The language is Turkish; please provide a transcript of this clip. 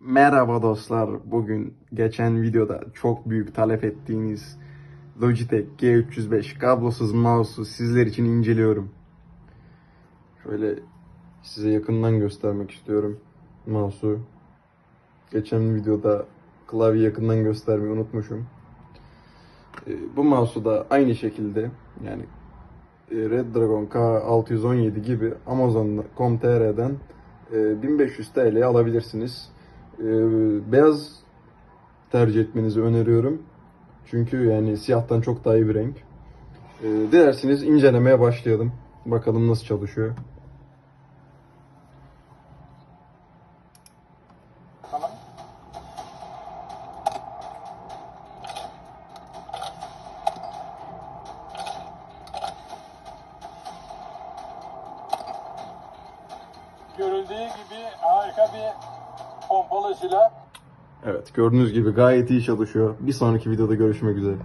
Merhaba dostlar. Bugün geçen videoda çok büyük talep ettiğiniz Logitech G305 kablosuz mouse'u sizler için inceliyorum. Şöyle size yakından göstermek istiyorum mouse'u. Geçen videoda klavye yakından göstermeyi unutmuşum. Ee, Bu mouse'u da aynı şekilde yani e, Red Dragon K617 gibi Amazon.com.tr'den e, 1500 TL'ye alabilirsiniz. E, Beyaz tercih etmenizi öneriyorum. Çünkü yani siyahtan çok daha iyi bir renk. E, Dilerseniz incelemeye başlayalım. Bakalım nasıl çalışıyor. Görüldüğü gibi harika bir pompalı silah. Evet gördüğünüz gibi gayet iyi çalışıyor. Bir sonraki videoda görüşmek üzere.